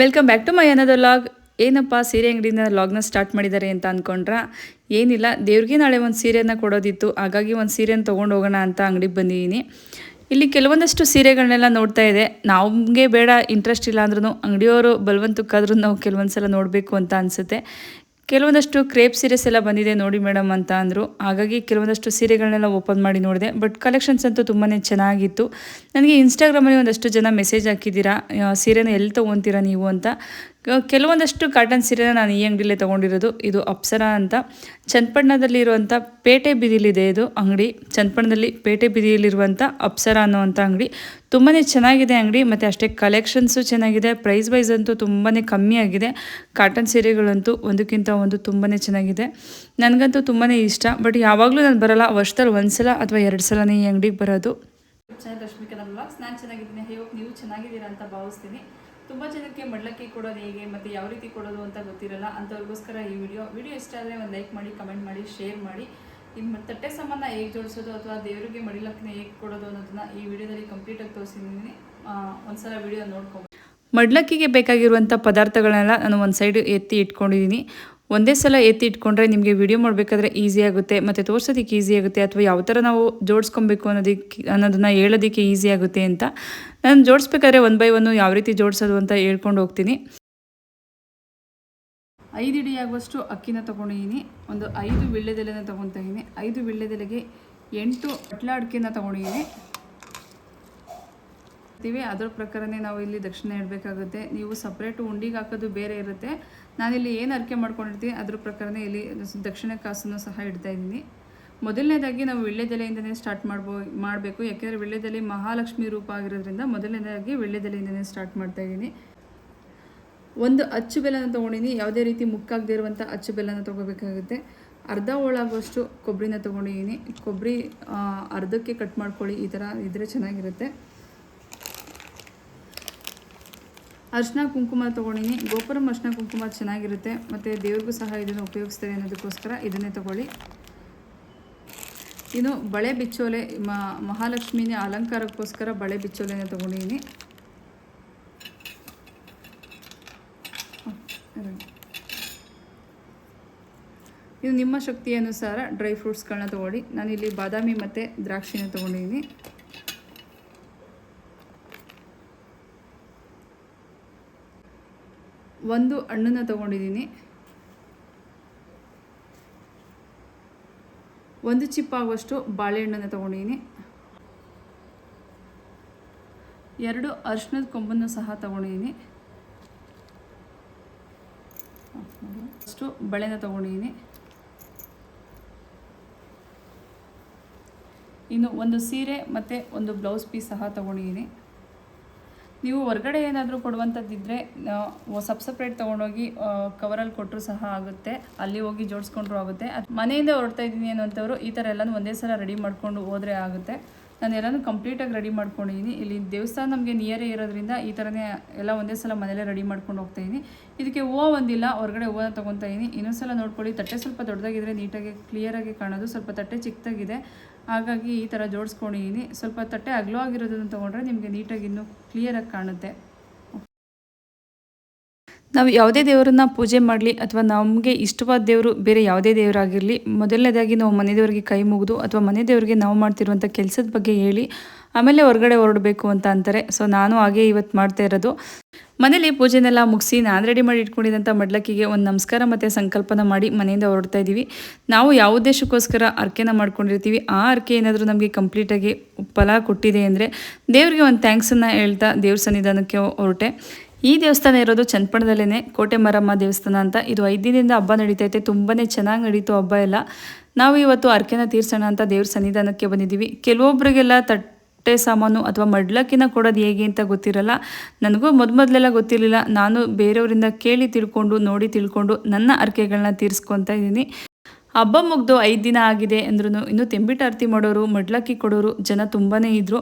Welcome back to my ಅನ್ನೋದು log ಏನಪ್ಪ, ಸೀರೆ ಅಂಗಡಿಯಿಂದ ಲಾಗ್ನ ಸ್ಟಾರ್ಟ್ ಮಾಡಿದ್ದಾರೆ ಅಂತ ಅಂದ್ಕೊಂಡ್ರ ಏನಿಲ್ಲ, ದೇವ್ರಿಗೆ ನಾಳೆ ಒಂದು ಸೀರೆಯನ್ನು ಕೊಡೋದಿತ್ತು. ಹಾಗಾಗಿ ಒಂದು ಸೀರೆಯನ್ನು ತೊಗೊಂಡು ಹೋಗೋಣ ಅಂತ ಅಂಗಡಿಗೆ ಬಂದಿದ್ದೀನಿ ಇಲ್ಲಿ ಕೆಲವೊಂದಷ್ಟು ಸೀರೆಗಳನ್ನೆಲ್ಲ ನೋಡ್ತಾ ಇದೆ. ನಮಗೆ ಬೇಡ ಇಂಟ್ರೆಸ್ಟ್ ಇಲ್ಲ ಅಂದ್ರೂ ಅಂಗಡಿಯವರು ಬಲವಂತಕ್ಕಾದ್ರೂ ನಾವು ಕೆಲವೊಂದು ಸಲ ನೋಡಬೇಕು ಅಂತ ಅನಿಸುತ್ತೆ. ಕೆಲವೊಂದಷ್ಟು ಕ್ರೇಪ್ ಸೀರೆಸ್ ಎಲ್ಲ ಬಂದಿದೆ ನೋಡಿ ಮೇಡಮ್ ಅಂತ ಅಂದರು. ಹಾಗಾಗಿ ಕೆಲವೊಂದಷ್ಟು ಸೀರೆಗಳನ್ನೆಲ್ಲ ಓಪನ್ ಮಾಡಿ ನೋಡಿದೆ. ಬಟ್ ಕಲೆಕ್ಷನ್ಸ್ ಅಂತೂ ತುಂಬಾ ಚೆನ್ನಾಗಿತ್ತು. ನನಗೆ ಇನ್ಸ್ಟಾಗ್ರಾಮಲ್ಲಿ ಒಂದಷ್ಟು ಜನ ಮೆಸೇಜ್ ಹಾಕಿದ್ದೀರಾ ಸೀರೆನ ಎಲ್ಲಿ ತೊಗೊತೀರಾ ನೀವು ಅಂತ. ಕೆಲವೊಂದಷ್ಟು ಕಾಟನ್ ಸೀರೆನ ನಾನು ಈ ಅಂಗಡಿಲೇ ತೊಗೊಂಡಿರೋದು. ಇದು ಅಪ್ಸರ ಅಂತ. ಚನ್ನಪಟ್ಟಣದಲ್ಲಿರುವಂಥ ಪೇಟೆ ಬೀದಿಲಿದೆ ಇದು ಅಂಗಡಿ. ಚನ್ನಪಟ್ಟಣದಲ್ಲಿ ಪೇಟೆ ಬೀದಿಯಲ್ಲಿರುವಂಥ ಅಪ್ಸರ ಅನ್ನೋವಂಥ ಅಂಗಡಿ. ತುಂಬಾ ಚೆನ್ನಾಗಿದೆ ಅಂಗಡಿ, ಮತ್ತು ಅಷ್ಟೇ ಕಲೆಕ್ಷನ್ಸು ಚೆನ್ನಾಗಿದೆ. ಪ್ರೈಸ್ ವೈಸ್ ಅಂತೂ ತುಂಬಾ ಕಮ್ಮಿ ಆಗಿದೆ. ಕಾಟನ್ ಸೀರೆಗಳಂತೂ ಒಂದಕ್ಕಿಂತ ಒಂದು ತುಂಬಾ ಚೆನ್ನಾಗಿದೆ. ನನಗಂತೂ ತುಂಬಾ ಇಷ್ಟ. ಬಟ್ ಯಾವಾಗಲೂ ನಾನು ಬರೋಲ್ಲ. ವರ್ಷದಲ್ಲಿ ಒಂದು ಸಲ ಅಥವಾ ಎರಡು ಸಲನೇ ಈ ಅಂಗಡಿಗೆ ಬರೋದು. ಚೆನ್ನಾಗಿ ರಶ್ಮಿಕಾ ಬ್ಲಾಗ್ಸ್ ನಾನು ಚೆನ್ನಾಗಿದ್ದೀನಿ. ಹೇಗೆ ನೀವು ಚೆನ್ನಾಗಿದ್ದೀರಾ ಅಂತ ಭಾವಿಸ್ತೀನಿ. ತುಂಬ ಜನಕ್ಕೆ ಮಡ್ಲಕ್ಕಿ ಕೊಡೋದು ಹೇಗೆ, ಮತ್ತು ಯಾವ ರೀತಿ ಕೊಡೋದು ಅಂತ ಗೊತ್ತಿರಲ್ಲ ಅಂಥವ್ರಿಗೋಸ್ಕರ ಈ ವಿಡಿಯೋ ವಿಡಿಯೋ ಇಷ್ಟ ಆದರೆ ಒಂದು ಲೈಕ್ ಮಾಡಿ ಕಮೆಂಟ್ ಮಾಡಿ ಶೇರ್ ಮಾಡಿ. ನಿಮ್ಮ ತಟ್ಟೆ ಸಾಮಾನ ಹೇಗೆ ಜೋಡಿಸೋದು ಅಥವಾ ದೇವರಿಗೆ ಮಡಿಲಕ್ಕನ್ನ ಹೇಗೆ ಕೊಡೋದು ಅನ್ನೋದನ್ನ ಈ ವಿಡಿಯೋದಲ್ಲಿ ಕಂಪ್ಲೀಟಾಗಿ ತೋರಿಸಿದ್ದೀನಿ. ಒಂದ್ಸಲ ವಿಡಿಯೋ ನೋಡ್ಕೊಂಡು ಮಡ್ಲಕ್ಕಿಗೆ ಬೇಕಾಗಿರುವಂಥ ಪದಾರ್ಥಗಳನ್ನೆಲ್ಲ ನಾನು ಒಂದು ಸೈಡ್ ಎತ್ತಿ ಇಟ್ಕೊಂಡಿದ್ದೀನಿ ಒಂದೇ ಸಲ ಎತ್ತಿ ಇಟ್ಕೊಂಡ್ರೆ ನಿಮಗೆ ವಿಡಿಯೋ ಮಾಡಬೇಕಾದ್ರೆ ಈಸಿ ಆಗುತ್ತೆ, ಮತ್ತು ತೋರ್ಸೋದಕ್ಕೆ ಈಸಿ ಆಗುತ್ತೆ, ಅಥವಾ ಯಾವ ಥರ ನಾವು ಜೋಡಿಸ್ಕೊಬೇಕು ಅನ್ನೋದಕ್ಕೆ ಅನ್ನೋದನ್ನು ಹೇಳೋದಕ್ಕೆ ಈಸಿ ಆಗುತ್ತೆ ಅಂತ. ನಾನು ಜೋಡಿಸ್ಬೇಕಾದ್ರೆ ಒನ್ ಬೈ ಒನ್ನು ಯಾವ ರೀತಿ ಜೋಡಿಸೋದು ಅಂತ ಹೇಳ್ಕೊಂಡು ಹೋಗ್ತೀನಿ. ಐದು ಇಡಿ ಆಗುವಷ್ಟು ಅಕ್ಕಿನ ತೊಗೊಂಡಿದ್ದೀನಿ ಒಂದು ಐದು ವೀಳ್ಯದೆಲೆನ ತೊಗೊತಾ ಇದ್ದೀನಿ ಐದು ವೀಳ್ಯದೆಲೆಗೆ ಎಂಟು ಅಟ್ಲ ಅಡಿಕೆನ ತೊಗೊಂಡಿದ್ದೀನಿ ಅದ್ರ ಪ್ರಕಾರನೇ ನಾವು ಇಲ್ಲಿ ದಕ್ಷಿಣ ಇಡಬೇಕಾಗುತ್ತೆ. ನೀವು ಸಪ್ರೇಟು ಉಂಡಿಗೆ ಹಾಕೋದು ಬೇರೆ ಇರುತ್ತೆ. ನಾನಿಲ್ಲಿ ಏನು ಅರಿಕೆ ಮಾಡ್ಕೊಂಡಿರ್ತೀನಿ, ಅದ್ರ ಪ್ರಕಾರನೇ ಇಲ್ಲಿ ದಕ್ಷಿಣ ಕಾಸನ್ನು ಸಹ ಇಡ್ತಾ ಇದ್ದೀನಿ. ಮೊದಲನೇದಾಗಿ ನಾವು ವಿಳ್ಯದೆಲೆಯಿಂದನೇ ಸ್ಟಾರ್ಟ್ ಮಾಡ್ಬೋ, ಮಾಡಬೇಕು. ಯಾಕೆಂದರೆ ವಿಳ್ಯದೆಲೆ ಮಹಾಲಕ್ಷ್ಮಿ ರೂಪ ಆಗಿರೋದ್ರಿಂದ ಮೊದಲನೇದಾಗಿ ವಿಳ್ಯದೆಲೆಯಿಂದನೇ ಸ್ಟಾರ್ಟ್ ಮಾಡ್ತಾ ಇದ್ದೀನಿ. ಒಂದು ಅಚ್ಚು ಬೆಲ್ಲನ ತೊಗೊಂಡಿನಿ. ಯಾವುದೇ ರೀತಿ ಮುಕ್ಕಾಗದೇ ಇರುವಂಥ ಅಚ್ಚು ಬೆಲ್ಲನ ತೊಗೋಬೇಕಾಗುತ್ತೆ. ಅರ್ಧ ಹೋಳಾಗುವಷ್ಟು ಕೊಬ್ಬರಿನ ತೊಗೊಂಡಿದ್ದೀನಿ. ಕೊಬ್ಬರಿ ಅರ್ಧಕ್ಕೆ ಕಟ್ ಮಾಡ್ಕೊಳ್ಳಿ. ಈ ಥರ ಇದ್ದರೆ ಚೆನ್ನಾಗಿರುತ್ತೆ. ಅರ್ಶಿನ ಕುಂಕುಮ ತೊಗೊಂಡಿನಿ. ಗೋಪುರಂ ಅರ್ಶಿನ ಕುಂಕುಮ ಚೆನ್ನಾಗಿರುತ್ತೆ. ಮತ್ತು ದೇವ್ರಿಗೂ ಸಹ ಇದನ್ನು ಉಪಯೋಗಿಸ್ತಾರೆ ಅನ್ನೋದಕ್ಕೋಸ್ಕರ ಇದನ್ನೇ ತಗೊಳ್ಳಿ. ಇನ್ನು ಬಳೆ ಬಿಚ್ಚೋಲೆ ಮಹಾಲಕ್ಷ್ಮಿನ ಅಲಂಕಾರಕ್ಕೋಸ್ಕರ ಬಳೆ ಬಿಚ್ಚೋಲೆನ ತೊಗೊಂಡಿದ್ದೀನಿ ಇದು ನಿಮ್ಮ ಶಕ್ತಿ ಅನುಸಾರ ಡ್ರೈ ಫ್ರೂಟ್ಸ್ಗಳನ್ನ ತೊಗೊಳ್ಳಿ. ನಾನಿಲ್ಲಿ ಬಾದಾಮಿ ಮತ್ತು ದ್ರಾಕ್ಷಿನ ತೊಗೊಂಡಿದ್ದೀನಿ ಒಂದು ಹಣ್ಣನ್ನ ತಗೊಂಡಿದ್ದೀನಿ. ಒಂದು ಚಿಪ್ಪಾಗುವಷ್ಟು ಬಾಳೆಹಣ್ಣನ್ನು ತೊಗೊಂಡಿದ್ದೀನಿ. ಎರಡು ಅರ್ಶಿನದ ಕೊಂಬನ್ನು ಸಹ ತೊಗೊಂಡಿದ್ದೀನಿ. ಅಷ್ಟು ಬಳೆನ ತೊಗೊಂಡಿದ್ದೀನಿ. ಇನ್ನು ಒಂದು ಸೀರೆ ಮತ್ತು ಒಂದು ಬ್ಲೌಸ್ ಪೀಸ್ ಸಹ ತೊಗೊಂಡಿದ್ದೀನಿ. ನೀವು ಹೊರಗಡೆ ಏನಾದರೂ ಕೊಡುವಂಥದ್ದಿದ್ದರೆ ಸಬ್ ಸಪ್ರೇಟ್ ತೊಗೊಂಡೋಗಿ ಕವರಲ್ಲಿ ಕೊಟ್ಟರು ಸಹ ಆಗುತ್ತೆ. ಅಲ್ಲಿ ಹೋಗಿ ಜೋಡಿಸ್ಕೊಂಡ್ರು ಆಗುತ್ತೆ. ಮನೆಯಿಂದ ಹೊರಡ್ತಾ ಇದ್ದೀನಿ ಅನ್ನೋಂಥವ್ರು ಈ ಥರ ಎಲ್ಲನೂ ಒಂದೇ ಸಲ ರೆಡಿ ಮಾಡಿಕೊಂಡು ಹೋದರೆ ಆಗುತ್ತೆ. ನಾನು ಎಲ್ಲನೂ ಕಂಪ್ಲೀಟಾಗಿ ರೆಡಿ ಮಾಡ್ಕೊಂಡಿದ್ದೀನಿ ಇಲ್ಲಿ ದೇವಸ್ಥಾನ ನಮಗೆ ನಿಯರೇ ಇರೋದ್ರಿಂದ ಈ ಥರನೇ ಎಲ್ಲ ಒಂದೇ ಸಲ ಮನೆಯಲ್ಲೇ ರೆಡಿ ಮಾಡ್ಕೊಂಡು ಹೋಗ್ತಾ ಇದ್ದೀನಿ ಇದಕ್ಕೆ ಹೂವು ಒಂದಿಲ್ಲ, ಹೊರಗಡೆ ಹೂವನ್ನ ತೊಗೊತಾ ಇದ್ದೀನಿ ಇನ್ನೊಂದು ಸಲ ನೋಡ್ಕೊಳ್ಳಿ, ತಟ್ಟೆ ಸ್ವಲ್ಪ ದೊಡ್ಡದಾಗಿದ್ರೆ ನೀಟಾಗಿ ಕ್ಲಿಯರಾಗಿ ಕಾಣೋದು. ಸ್ವಲ್ಪ ತಟ್ಟೆ ಚಿಕ್ಕದಾಗಿದೆ. ಹಾಗಾಗಿ ಈ ಥರ ಜೋಡಿಸ್ಕೊಂಡಿದ್ದೀನಿ ಸ್ವಲ್ಪ ತಟ್ಟೆ ಅಗಲವಾಗಿರೋದನ್ನು ತೊಗೊಂಡ್ರೆ ನಿಮಗೆ ನೀಟಾಗಿ ಇನ್ನೂ ಕ್ಲಿಯರಾಗಿ ಕಾಣುತ್ತೆ. ನಾವು ಯಾವುದೇ ದೇವರನ್ನ ಪೂಜೆ ಮಾಡಲಿ ಅಥವಾ ನಮಗೆ ಇಷ್ಟವಾದ ದೇವರು ಬೇರೆ ಯಾವುದೇ ದೇವರಾಗಿರಲಿ, ಮೊದಲನೇದಾಗಿ ನಾವು ಮನೆ ದೇವರಿಗೆ ಕೈ ಮುಗಿದು ಅಥವಾ ಮನೆ ದೇವರಿಗೆ ನಾವು ಮಾಡ್ತಿರುವಂಥ ಕೆಲಸದ ಬಗ್ಗೆ ಹೇಳಿ, ಆಮೇಲೆ ಹೊರಗಡೆ ಹೊರಡಬೇಕು ಅಂತ ಅಂತಾರೆ. ಸೊ, ನಾನು ಹಾಗೆ ಇವತ್ತು ಮಾಡ್ತಾ ಇರೋದು. ಮನೇಲಿ ಪೂಜೆನೆಲ್ಲ ಮುಗಿಸಿ ನಾನು ರೆಡಿ ಮಾಡಿ ಇಟ್ಕೊಂಡಿದ್ದಂಥ ಮಡ್ಲಕ್ಕಿಗೆ ಒಂದು ನಮಸ್ಕಾರ ಮತ್ತು ಸಂಕಲ್ಪನ ಮಾಡಿ ಮನೆಯಿಂದ ಹೊರಡ್ತಾ ಇದ್ದೀವಿ. ನಾವು ಯಾವ ಉದ್ದೇಶಕ್ಕೋಸ್ಕರ ಅರ್ಕೆನ ಮಾಡ್ಕೊಂಡಿರ್ತೀವಿ, ಆ ಅರ್ಕೆ ಏನಾದರೂ ನಮಗೆ ಕಂಪ್ಲೀಟಾಗಿ ಫಲ ಕೊಟ್ಟಿದೆ ಅಂದರೆ ದೇವರಿಗೆ ಒಂದು ಥ್ಯಾಂಕ್ಸನ್ನು ಹೇಳ್ತಾ ದೇವ್ರ ಸನ್ನಿಧಾನಕ್ಕೆ ಹೊರಟೆ. ಈ ದೇವಸ್ಥಾನ ಇರೋದು ಚನ್ನಪಣದಲ್ಲೇ ಕೋಟೆ ಮರಮ್ಮ ದೇವಸ್ಥಾನ ಅಂತ. ಇದು ಐದು ದಿನದಿಂದ ಹಬ್ಬ ನಡೀತೈತೆ ತುಂಬಾ ಚೆನ್ನಾಗಿ ನಡೀತು ಹಬ್ಬ ಎಲ್ಲ. ನಾವು ಇವತ್ತು ಅರ್ಕೆನ ತೀರ್ಸೋಣ ಅಂತ ದೇವ್ರ ಸನ್ನಿಧಾನಕ್ಕೆ ಬಂದಿದ್ದೀವಿ. ಕೆಲವೊಬ್ಬರಿಗೆಲ್ಲ ತಟ್ಟೆ ಸಾಮಾನು ಅಥವಾ ಮಡ್ಲಕ್ಕಿನ ಕೊಡೋದು ಹೇಗೆ ಅಂತ ಗೊತ್ತಿರಲ್ಲ. ನನಗೂ ಮೊದಲೆಲ್ಲ ಗೊತ್ತಿರಲಿಲ್ಲ. ನಾನು ಬೇರೆಯವರಿಂದ ಕೇಳಿ ತಿಳ್ಕೊಂಡು, ನೋಡಿ ತಿಳ್ಕೊಂಡು ನನ್ನ ಅರ್ಕೆಗಳನ್ನ ತೀರಿಸ್ಕೊತಾ ಇದ್ದೀನಿ. ಹಬ್ಬ ಮುಗ್ದು ಐದು ದಿನ ಆಗಿದೆ ಅಂದ್ರೂ ಇನ್ನೂ ತೆಂಬಿಟ್ಟು ಅರ್ತಿ ಮಾಡೋರು, ಮಡ್ಲಕ್ಕಿ ಕೊಡೋರು ಜನ ತುಂಬಾ ಇದ್ದರು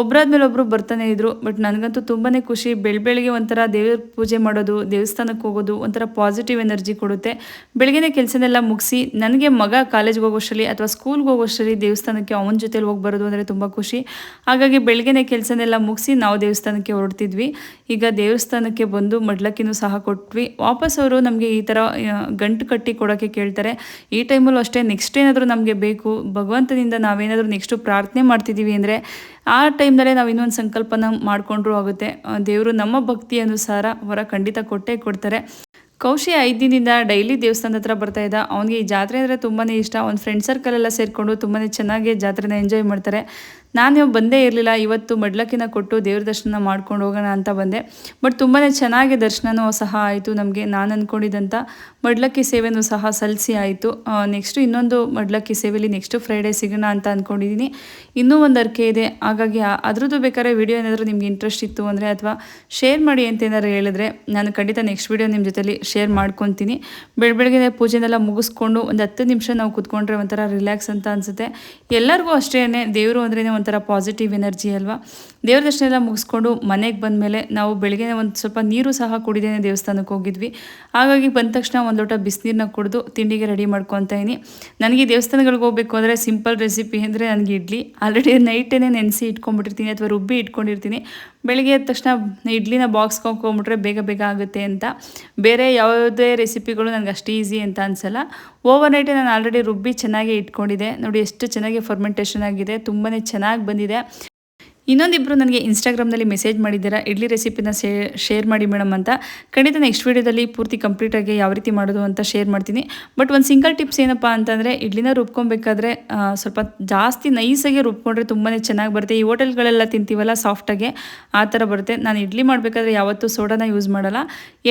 ಒಬ್ಬರಾದ್ಮೇಲೆ ಒಬ್ಬರು ಬರ್ತಾನೆ ಇದ್ರು, ಬಟ್ ನನಗಂತೂ ತುಂಬಾ ಖುಷಿ. ಬೆಳ ಬೆಳಿಗ್ಗೆ ಒಂಥರ ದೇವ್ರ ಪೂಜೆ ಮಾಡೋದು, ದೇವಸ್ಥಾನಕ್ಕೆ ಹೋಗೋದು, ಒಂಥರ ಪಾಸಿಟಿವ್ ಎನರ್ಜಿ ಕೊಡುತ್ತೆ. ಬೆಳಗ್ಗೆನೇ ಕೆಲಸನೆಲ್ಲ ಮುಗಿಸಿ, ನನಗೆ ಮಗ ಕಾಲೇಜ್ಗೆ ಹೋಗೋಷ್ಟರಲ್ಲಿ ಅಥವಾ ಸ್ಕೂಲ್ಗೆ ಹೋಗೋಷ್ಟರಲ್ಲಿ ದೇವಸ್ಥಾನಕ್ಕೆ ಅವನ ಜೊತೆಲಿ ಹೋಗಿ ಬರೋದು ಅಂದರೆ ತುಂಬ ಖುಷಿ. ಹಾಗಾಗಿ ಬೆಳಗ್ಗೆನೇ ಕೆಲಸನೆಲ್ಲ ಮುಗಿಸಿ ನಾವು ದೇವಸ್ಥಾನಕ್ಕೆ ಹೊರಡ್ತಿದ್ವಿ ಈಗ ದೇವಸ್ಥಾನಕ್ಕೆ ಬಂದು ಮಡ್ಲಕ್ಕಿನೂ ಸಹ ಕೊಟ್ವಿ. ವಾಪಸ್ ಅವರು ನಮಗೆ ಈ ಥರ ಗಂಟು ಕಟ್ಟಿ ಕೊಡೋಕ್ಕೆ ಕೇಳ್ತಾರೆ. ಈ ಟೈಮಲ್ಲೂ ಅಷ್ಟೇ ನೆಕ್ಸ್ಟ್ ಏನಾದರೂ ನಮಗೆ ಬೇಕು, ಭಗವಂತನಿಂದ ನಾವೇನಾದರೂ ನೆಕ್ಸ್ಟು ಪ್ರಾರ್ಥನೆ ಮಾಡ್ತಿದ್ದೀವಿ ಅಂದರೆ ಆ ಟೈಮ್ನಲ್ಲೇ ನಾವು ಇನ್ನೊಂದು ಸಂಕಲ್ಪನ ಮಾಡಿಕೊಂಡ್ರೂ ಆಗುತ್ತೆ. ದೇವರು ನಮ್ಮ ಭಕ್ತಿ ಅನುಸಾರ ಹೊರ ಖಂಡಿತ ಕೊಟ್ಟೇ ಕೊಡ್ತಾರೆ. ಕೌಶಿ ಐದು ದಿನದಿಂದ ಡೈಲಿ ದೇವಸ್ಥಾನದ ಹತ್ರ ಬರ್ತಾ ಇದ್ದ. ಅವನಿಗೆ ಈ ಜಾತ್ರೆ ಅಂದರೆ ತುಂಬಾ ಇಷ್ಟ. ಅವ್ನ ಫ್ರೆಂಡ್ ಸರ್ಕಲ್ ಎಲ್ಲ ಸೇರಿಕೊಂಡು ತುಂಬಾ ಚೆನ್ನಾಗಿ ಜಾತ್ರೆನ ಎಂಜಾಯ್ ಮಾಡ್ತಾರೆ. ನಾನು ಬಂದೇ ಇರಲಿಲ್ಲ, ಇವತ್ತು ಮಡ್ಲಕ್ಕಿನ ಕೊಟ್ಟು ದೇವ್ರ ದರ್ಶನ ಮಾಡ್ಕೊಂಡು ಹೋಗೋಣ ಅಂತ ಬಂದೆ. ಬಟ್ ತುಂಬಾ ಚೆನ್ನಾಗಿ ದರ್ಶನವೂ ಸಹ ಆಯಿತು ನಮಗೆ, ನಾನು ಅಂದ್ಕೊಂಡಿದ್ದಂಥ ಮಡ್ಲಕ್ಕಿ ಸೇವೆನೂ ಸಹ ಸಲ್ಲಿಸಿ ಆಯಿತು. ನೆಕ್ಸ್ಟು ಇನ್ನೊಂದು ಮಡ್ಲಕ್ಕಿ ಸೇವೆಯಲ್ಲಿ ನೆಕ್ಸ್ಟು ಫ್ರೈಡೇ ಸಿಗೋಣ ಅಂತ ಅಂದ್ಕೊಂಡಿದ್ದೀನಿ ಇನ್ನೂ ಒಂದು ಅರ್ಕೆ ಇದೆ. ಹಾಗಾಗಿ ಅದರದ್ದು ಬೇಕಾದ್ರೆ ವಿಡಿಯೋ ಏನಾದರೂ ನಿಮ್ಗೆ ಇಂಟ್ರೆಸ್ಟ್ ಇತ್ತು ಅಂದರೆ ಅಥವಾ ಶೇರ್ ಮಾಡಿ ಅಂತ ಏನಾದ್ರು ಹೇಳಿದ್ರೆ ನಾನು ಖಂಡಿತ ನೆಕ್ಸ್ಟ್ ವಿಡಿಯೋ ನಿಮ್ಮ ಜೊತೆಲಿ ಶೇರ್ ಮಾಡ್ಕೊತೀನಿ. ಬೆಳಬೆಳಗ್ಗೆ ಪೂಜೆನೆಲ್ಲ ಮುಗಿಸ್ಕೊಂಡು ಒಂದು ಹತ್ತು ನಿಮಿಷ ನಾವು ಕೂತ್ಕೊಂಡ್ರೆ ಒಂಥರ ರಿಲ್ಯಾಕ್ಸ್ ಅಂತ ಅನಿಸುತ್ತೆ. ಎಲ್ಲರಿಗೂ ಅಷ್ಟೇ ದೇವರು ಅಂದ್ರೇ ಒಂಥರ ಪಾಸಿಟಿವ್ ಎನರ್ಜಿ ಅಲ್ವಾ? ದೇವ್ರ ದರ್ಶನ ಎಲ್ಲ ಮುಗಿಸ್ಕೊಂಡು ಮನೆಗೆ ಬಂದಮೇಲೆ ನಾವು ಬೆಳಗ್ಗೆ ಒಂದು ಸ್ವಲ್ಪ ನೀರು ಸಹ ಕುಡಿದೇನೆ ದೇವಸ್ಥಾನಕ್ಕೆ ಹೋಗಿದ್ವಿ. ಹಾಗಾಗಿ ಬಂದ ತಕ್ಷಣ ಒಂದು ಲೋಟ ಬಿಸಿನೀರನ್ನ ಕುಡಿದು ತಿಂಡಿಗೆ ರೆಡಿ ಮಾಡ್ಕೊತಾ ನನಗೆ ದೇವಸ್ಥಾನಗಳಿಗೆ ಹೋಗಬೇಕು ಅಂದರೆ ಸಿಂಪಲ್ ರೆಸಿಪಿ ಅಂದರೆ ನನಗೆ ಇಡ್ಲಿ. ಆಲ್ರೆಡಿ ನೈಟೇ ನೆನೆಸಿ ಇಟ್ಕೊಂಡ್ಬಿಟ್ಟಿರ್ತೀನಿ ಅಥವಾ ರುಬ್ಬಿ ಇಟ್ಕೊಂಡಿರ್ತೀನಿ. ಬೆಳಗ್ಗೆ ಎದ್ದ ತಕ್ಷಣ ಇಡ್ಲಿನ ಬಾಕ್ಸ್ ಹಾಕೊಂಡ್ಬಿಟ್ರೆ ಬೇಗ ಬೇಗ ಆಗುತ್ತೆ ಅಂತ. ಬೇರೆ ಯಾವುದೇ ರೆಸಿಪಿಗಳು ನನಗೆ ಅಷ್ಟು ಈಸಿ ಅಂತ ಅನಿಸಲ್ಲ. ಓವರ್ ನೈಟೇ ನಾನು ಆಲ್ರೆಡಿ ರುಬ್ಬಿ ಚೆನ್ನಾಗಿ ಇಟ್ಕೊಂಡಿದ್ದೆ. ನೋಡಿ ಎಷ್ಟು ಚೆನ್ನಾಗಿ ಫರ್ಮೆಂಟೇಷನ್ ಆಗಿದೆ. ತುಂಬಾ ಚೆನ್ನಾಗಿ ಬಂದಿದೆ. ಇನ್ನೊಂದಿಬ್ಬರು ನನಗೆ ಇನ್ಸ್ಟಾಗ್ರಾಮ್ನಲ್ಲಿ ಮೆಸೇಜ್ ಮಾಡಿದ್ದೀರಾ, ಇಡ್ಲಿ ರೆಸಿಪಿನ ಶೇರ್ ಮಾಡಿ ಮೇಡಮ್ ಅಂತ. ಖಂಡಿತ ನೆಕ್ಸ್ಟ್ ವೀಡಿಯೋದಲ್ಲಿ ಪೂರ್ತಿ ಕಂಪ್ಲೀಟಾಗಿ ಯಾವ ರೀತಿ ಮಾಡೋದು ಅಂತ ಶೇರ್ ಮಾಡ್ತೀನಿ. ಬಟ್ ಒಂದು ಸಿಂಗಲ್ ಟಿಪ್ಸ್ ಏನಪ್ಪ ಅಂತಂದರೆ, ಇಡ್ಲಿನ ರುಬ್ಕೊಬೇಕಾದ್ರೆ ಸ್ವಲ್ಪ ಜಾಸ್ತಿ ನೈಸಾಗಿ ರುಬ್ಕೊಂಡ್ರೆ ತುಂಬಾ ಚೆನ್ನಾಗಿ ಬರುತ್ತೆ. ಈ ಹೋಟೆಲ್ಗಳೆಲ್ಲ ತಿಂತೀವಲ್ಲ ಸಾಫ್ಟಾಗೆ ಆ ಥರ ಬರುತ್ತೆ. ನಾನು ಇಡ್ಲಿ ಮಾಡಬೇಕಾದ್ರೆ ಯಾವತ್ತೂ ಸೋಡಾನ ಯೂಸ್ ಮಾಡಲ್ಲ.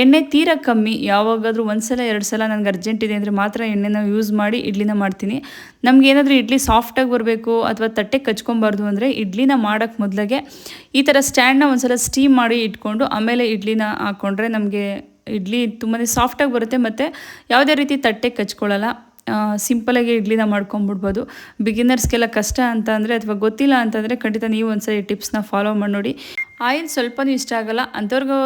ಎಣ್ಣೆ ತೀರಾ ಕಮ್ಮಿ, ಯಾವಾಗಾದರೂ ಒಂದು ಸಲ, ಎರಡು ಸಲ ನನಗೆ ಅರ್ಜೆಂಟ್ ಇದೆ ಅಂದರೆ ಮಾತ್ರ ಎಣ್ಣೆನ ಯೂಸ್ ಮಾಡಿ ಇಡ್ಲಿನ ಮಾಡ್ತೀನಿ. ನಮಗೇನಾದರೂ ಇಡ್ಲಿ ಸಾಫ್ಟಾಗಿ ಬರಬೇಕು ಅಥವಾ ತಟ್ಟೆ ಕಚ್ಕೊಬಾರ್ದು ಅಂದರೆ ಇಡ್ಲಿನ ಮಾಡೋಕ್ಕೆ ಮೊದಲಾಗೆ. ಈ ಥರ ಸ್ಟ್ಯಾಂಡ್ನ ಒಂದ್ಸಲ ಸ್ಟೀಮ್ ಮಾಡಿ ಇಟ್ಕೊಂಡು ಆಮೇಲೆ ಇಡ್ಲಿನ ಹಾಕ್ಕೊಂಡ್ರೆ ನಮಗೆ ಇಡ್ಲಿ ತುಂಬಾ ಸಾಫ್ಟಾಗಿ ಬರುತ್ತೆ. ಮತ್ತು ಯಾವುದೇ ರೀತಿ ತಟ್ಟೆ ಕಚ್ಕೊಳ್ಳಲ್ಲ. ಸಿಂಪಲಾಗಿ ಇಡ್ಲಿನ ಮಾಡ್ಕೊಂಬಿಡ್ಬೋದು. ಬಿಗಿನರ್ಸ್ಗೆಲ್ಲ ಕಷ್ಟ ಅಂತ ಅಂದರೆ ಅಥವಾ ಗೊತ್ತಿಲ್ಲ ಅಂತಂದರೆ ಖಂಡಿತ ನೀವು ಒಂದ್ಸರಿ ಟಿಪ್ಸ್ನ ಫಾಲೋ ಮಾಡಿ ನೋಡಿ. ಆಯಿಲ್ ಸ್ವಲ್ಪನೂ ಇಷ್ಟ ಆಗಲ್ಲ. ಅಂಥವ್ರಿಗೂ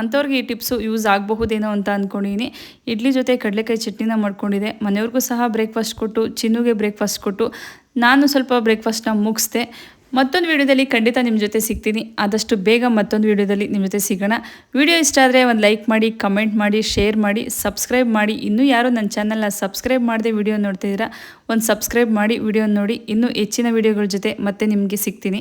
ಅಂಥವ್ರಿಗೆ ಈ ಟಿಪ್ಸು ಯೂಸ್ ಆಗಬಹುದೇನೋ ಅಂತ ಅಂದ್ಕೊಂಡಿದ್ದೀನಿ ಇಡ್ಲಿ ಜೊತೆ ಕಡಲೆಕಾಯಿ ಚಟ್ನಿನ ಮಾಡ್ಕೊಂಡಿದ್ದೆ ಮನೆಯವ್ರಿಗೂ ಸಹ ಬ್ರೇಕ್ಫಾಸ್ಟ್ ಕೊಟ್ಟು, ಚಿನ್ನುಗೆ ಬ್ರೇಕ್ಫಾಸ್ಟ್ ಕೊಟ್ಟು ನಾನು ಸ್ವಲ್ಪ ಬ್ರೇಕ್ಫಾಸ್ಟ್ನ ಮುಗಿಸ್ದೆ. ಮತ್ತೊಂದು ವೀಡಿಯೋದಲ್ಲಿ ಖಂಡಿತ ನಿಮ್ಮ ಜೊತೆ ಸಿಗ್ತೀನಿ. ಆದಷ್ಟು ಬೇಗ ಮತ್ತೊಂದು ವೀಡಿಯೋದಲ್ಲಿ ನಿಮ್ಮ ಜೊತೆ ಸಿಗೋಣ. ವಿಡಿಯೋ ಇಷ್ಟ ಆದರೆ ಒಂದು ಲೈಕ್ ಮಾಡಿ, ಕಮೆಂಟ್ ಮಾಡಿ, ಶೇರ್ ಮಾಡಿ, ಸಬ್ಸ್ಕ್ರೈಬ್ ಮಾಡಿ. ಇನ್ನೂ ಯಾರು ನನ್ನ ಚಾನಲ್ನ ಸಬ್ಸ್ಕ್ರೈಬ್ ಮಾಡದೆ ವೀಡಿಯೋ ನೋಡ್ತಿದ್ದೀರಾ, ಒಂದು ಸಬ್ಸ್ಕ್ರೈಬ್ ಮಾಡಿ, ವಿಡಿಯೋ ನೋಡಿ. ಇನ್ನೂ ಹೆಚ್ಚಿನ ವೀಡಿಯೋಗಳ ಜೊತೆ ಮತ್ತೆ ನಿಮಗೆ ಸಿಗ್ತೀನಿ.